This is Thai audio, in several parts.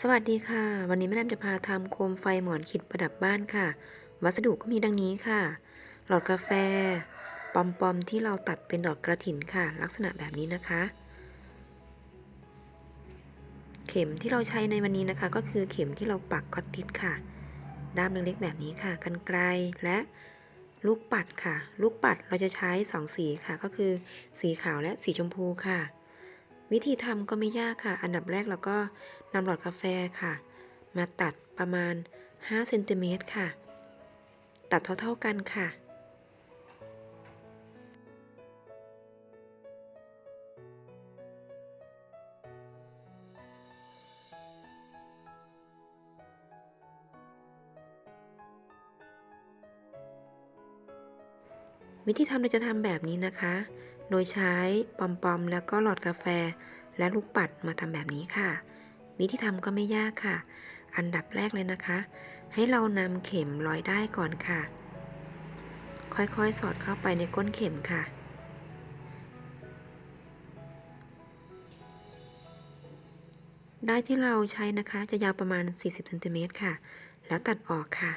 สวัสดีค่ะ วันนี้แม่แอมจะพาทำโคมไฟหมอนขิดประดับบ้านค่ะ วัสดุก็มีดังนี้ค่ะ หลอดกาแฟปอมปอมๆที่เราตัดเป็นดอกกระถินค่ะ ลักษณะแบบนี้นะคะ เข็มที่เราใช้ในวันนี้นะคะ ก็คือเข็มที่เราปักก็อตติดค่ะ ด้ามเล็กๆแบบนี้ค่ะกันไกลและลูกปัดค่ะ ลูกปัดเราจะใช้สองสีค่ะ ก็คือ สีขาวและสีชมพูค่ะ วิธีทำก็ไม่ยากค่ะ อันดับแรกเราก็ นำหลอดกาแฟค่ะ มาตัดประมาณ5เซนติเมตรค่ะ ตัดเท่าๆกันค่ะวิธีทำเราจะทำแบบนี้นะคะ โดยใช้ปอมปอมๆแล้วก็หลอดกาแฟและลูกปัดมาทำแบบนี้ค่ะ วิธีทำก็ไม่ยากค่ะ อันดับแรกเลยนะคะ ให้เรานำเข็มร้อยได้ก่อนค่ะ ค่อยๆ สอดเข้าไปในก้นเข็มค่ะ ได้ที่เราใช้นะคะจะยาวประมาณ 40เซนติเมตรค่ะ แล้วตัดออกค่ะ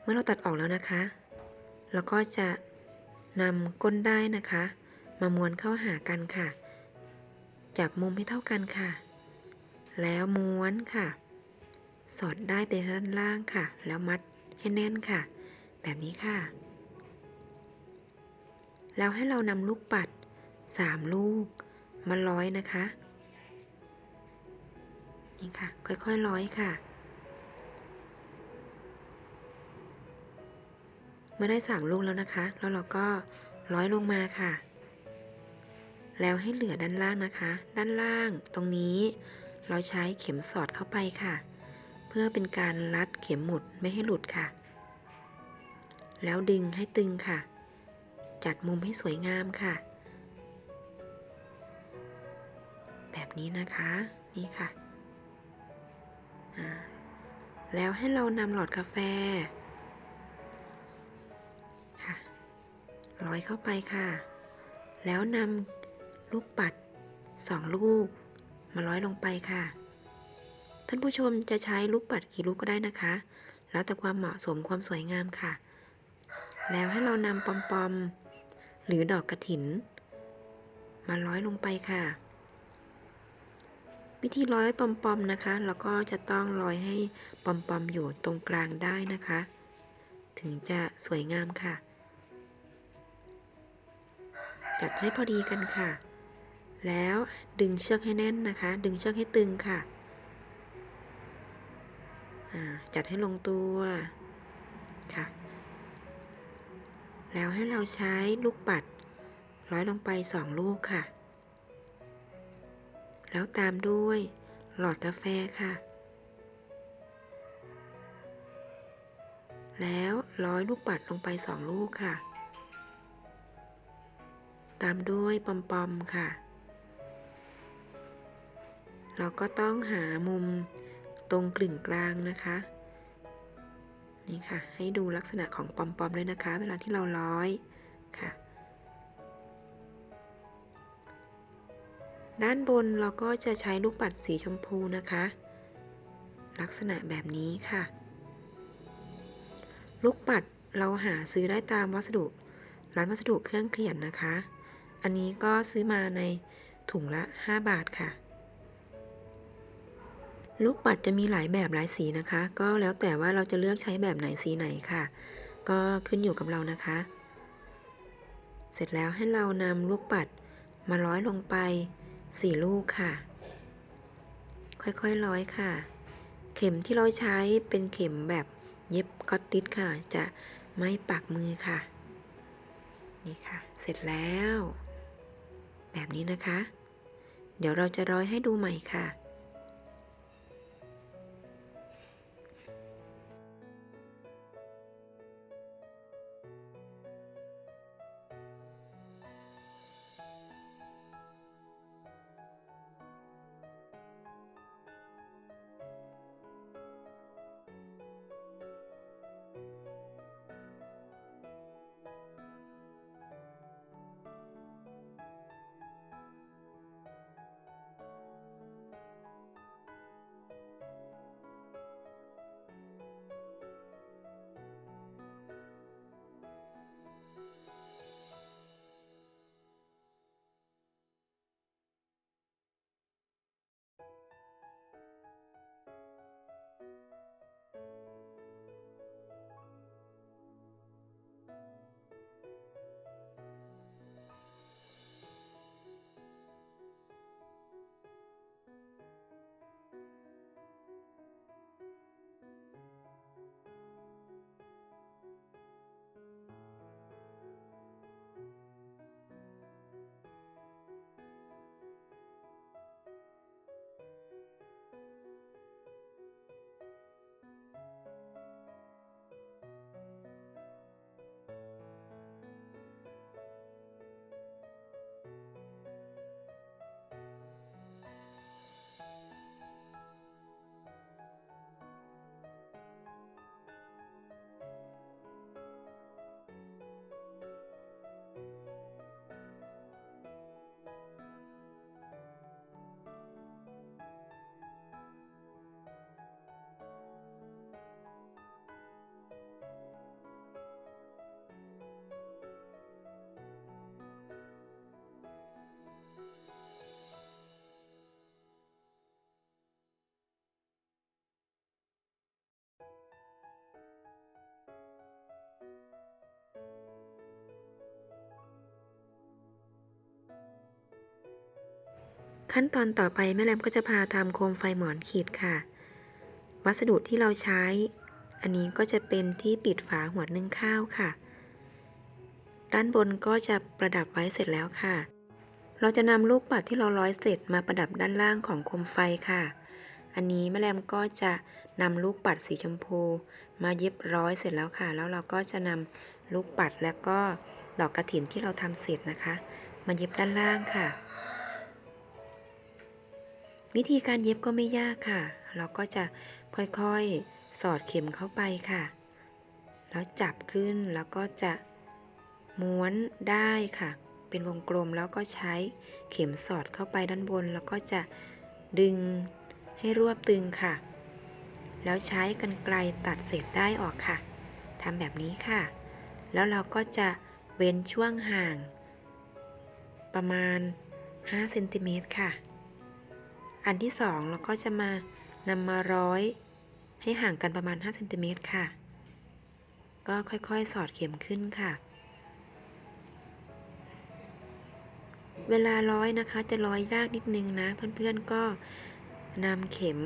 เมื่อเราตัดออกแล้วนะคะ เราก็จะนำก้นได้นะคะ มาม้วนเข้าหากันค่ะ จับมุมให้เท่ากันค่ะ แล้วม้วนค่ะ สอดได้ไปด้านล่างค่ะ แล้วมัดให้แน่นค่ะ แบบนี้ค่ะ แล้วให้เรานำลูกปัด3ลูกมาร้อยนะคะ นี่ค่ะ ค่อยๆร้อยค่ะ เมื่อได้สามลูกแล้วนะคะ แล้วเราก็ร้อยลงมาค่ะ แล้วให้เหลือด้านล่างนะคะ ด้านล่างตรงนี้ เราใช้เข็มสอดเข้าไปค่ะ เพื่อเป็นการรัดเข็มหมุดไม่ให้หลุดค่ะ แล้วดึงให้ตึงค่ะ จัดมุมให้สวยงามค่ะ แบบนี้นะคะนี่ค่ะแล้วให้เรานำหลอดกาแฟค่ะร้อยเข้าไปค่ะ แล้วนำ ลูกปัดสองลูก มาร้อยลงไปค่ะ ท่านผู้ชมจะใช้ลูกปัดกี่ลูกก็ได้นะคะ แล้วแต่ความเหมาะสมความสวยงามค่ะ แล้วให้เรานำปอมปอมๆหรือดอกกระถิน มาร้อยลงไปค่ะ วิธีร้อยปอมปอมๆนะคะเราก็จะต้องร้อยให้ปอมปอมๆอยู่ตรงกลางได้นะคะ ถึงจะสวยงามค่ะจัดให้พอดีกันค่ะ แล้วดึงเชือกให้แน่นนะคะ ดึงเชือกให้ตึงค่ะ จัดให้ลงตัวค่ะ แล้วให้เราใช้ลูกปัด ร้อยลงไปสองลูกค่ะ แล้วตามด้วยหลอดกาแฟค่ะ แล้วร้อยลูกปัดลงไปสองลูกค่ะ ตามด้วยปอมปอมๆค่ะ เราก็ต้องหามุมตรงกลึงกลางนะคะ นี่ค่ะ ให้ดูลักษณะของปอมปอมๆด้วยนะคะ เวลาที่เราร้อยค่ะ ด้านบนเราก็จะใช้ลูกปัดสีชมพูนะคะ ลักษณะแบบนี้ค่ะ ลูกปัดเราหาซื้อได้ตามวัสดุ ร้านวัสดุเครื่องเขียนนะคะ อันนี้ก็ซื้อมาในถุงละ 5 บาทค่ะ ลูกปัดจะมีหลายแบบหลายสีนะคะ ก็แล้วแต่ว่าเราจะเลือกใช้แบบไหนสีไหนค่ะ ก็ขึ้นอยู่กับเรานะคะ เสร็จแล้วให้เรานำลูกปัดมาร้อยลงไป4ลูกค่ะ ค่อยๆร้อยค่ะ เข็มที่เราใช้เป็นเข็มแบบเย็บก็อตติดค่ะ จะไม่ปักมือค่ะ นี่ค่ะ เสร็จแล้ว แบบนี้นะคะ เดี๋ยวเราจะร้อยให้ดูใหม่ค่ะ ขั้นตอนต่อไปแม่แรมก็จะพาทำโคมไฟหมอนขีดค่ะ วัสดุที่เราใช้ อันนี้ก็จะเป็นที่ปิดฝาหัวนึ่งข้าวค่ะ ด้านบนก็จะประดับไว้เสร็จแล้วค่ะ เราจะนำลูกปัดที่เราร้อยเสร็จมาประดับด้านล่างของโคมไฟค่ะ อันนี้แม่แรมก็จะนำลูกปัดสีชมพู มาเย็บร้อยเสร็จแล้วค่ะ แล้วเราก็จะนำลูกปัดแล้วก็ดอกกระถินที่เราทำเสร็จนะคะ มาเย็บด้านล่างค่ะ วิธีการเย็บก็ไม่ยากค่ะ เราก็จะค่อยๆสอดเข็มเข้าไปค่ะ แล้วจับขึ้นแล้วก็จะม้วนได้ค่ะ เป็นวงกลมแล้วก็ใช้เข็มสอดเข้าไปด้านบน แล้วก็จะดึงให้รวบตึงค่ะ แล้วใช้กรรไกรตัดเศษได้ออกค่ะทำแบบนี้ค่ะ แล้วเราก็จะเว้นช่วงห่าง ประมาณ5เซนติเมตรค่ะ อันที่สองเราก็จะมานำมาร้อย ให้ห่างกันประมาณ5เซนติเมตรค่ะ ก็ค่อยๆสอดเข็มขึ้นค่ะ เวลาร้อยนะคะจะร้อยยากนิดนึงนะเพื่อนๆก็นำเข็ม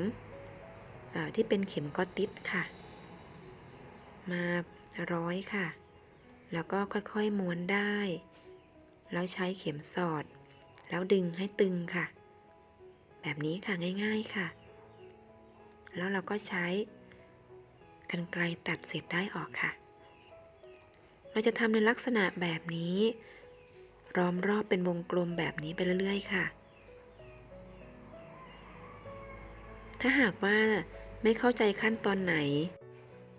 ที่เป็นเข็มกอติสค่ะ มาร้อยค่ะ แล้วก็ค่อยๆม้วนได้ แล้วใช้เข็มสอด แล้วดึงให้ตึงค่ะ แบบนี้ค่ะง่าย ๆค่ะ แล้วเราก็ใช้กันไกลตัดเศษได้ออกค่ะ เราจะทำในลักษณะแบบนี้ล้อมรอบเป็นวงกลมแบบนี้ไปเรื่อยๆค่ะ ถ้าหากว่าไม่เข้าใจขั้นตอนไหน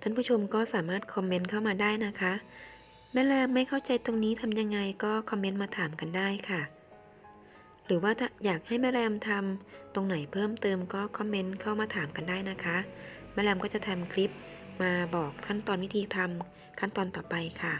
ท่านผู้ชมก็สามารถคอมเมนต์เข้ามาได้นะคะ แม่แรมไม่เข้าใจตรงนี้ทำยังไงก็คอมเมนต์มาถามกันได้ค่ะ หรือว่าอยากให้แม่แรมทำตรงไหนเพิ่มเติมก็คอมเมนต์เข้ามาถามกันได้นะคะ แม่แรมก็จะทำคลิปมาบอกขั้นตอนวิธีทำขั้นตอนต่อไปค่ะ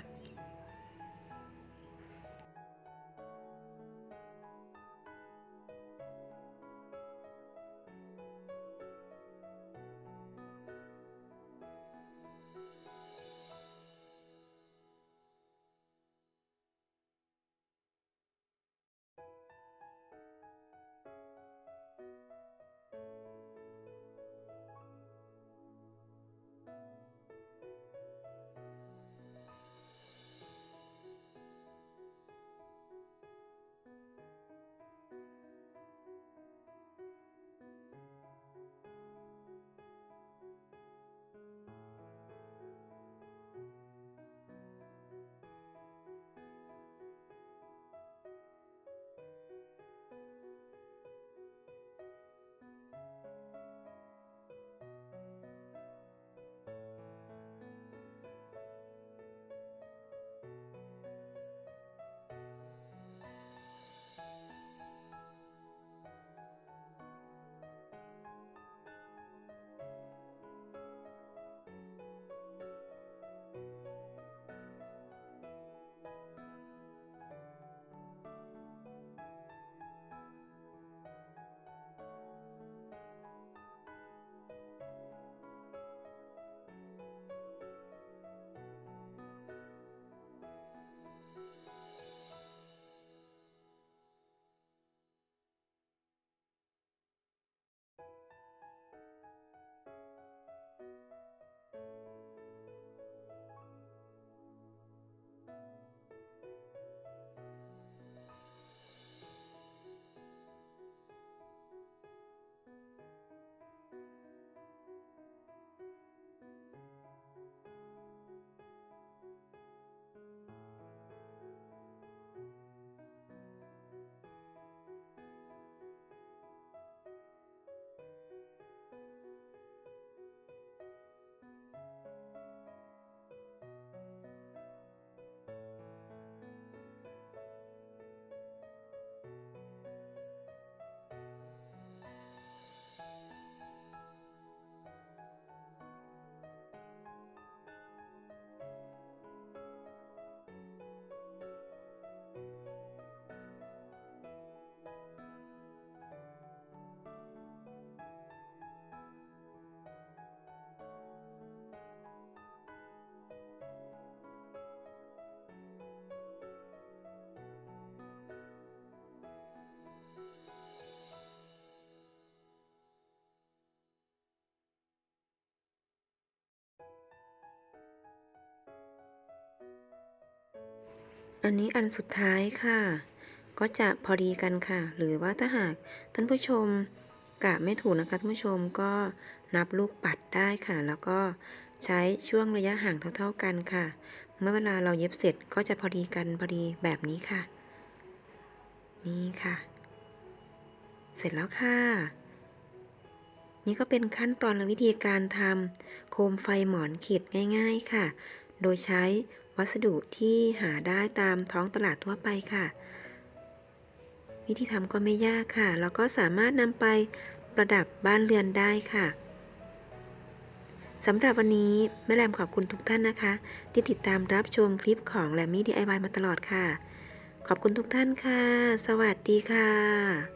อันนี้อันสุดท้ายค่ะ ก็จะพอดีกันค่ะ หรือว่าถ้าหากท่านผู้ชมกะไม่ถูกนะคะท่านผู้ชมก็นับลูกปัดได้ค่ะ แล้วก็ใช้ช่วงระยะห่างเท่า ๆกันค่ะ เมื่อเวลาเราเย็บเสร็จก็จะพอดีกันพอดีแบบนี้ค่ะ นี่ค่ะ เสร็จแล้วค่ะ นี่ก็เป็นขั้นตอนและวิธีการทำโคมไฟหมอนขีดง่าย ๆค่ะ โดยใช้ วัสดุที่หาได้ตามท้องตลาดทั่วไปค่ะ วิธีทำก็ไม่ยากค่ะแล้วก็สามารถนำไปประดับบ้านเรือนได้ค่ะสำหรับวันนี้แม่แรมขอบคุณทุกท่านนะคะ ที่ติดตามรับชมคลิปของแรมมี่ DIY มาตลอดค่ะ ขอบคุณทุกท่านค่ะ สวัสดีค่ะ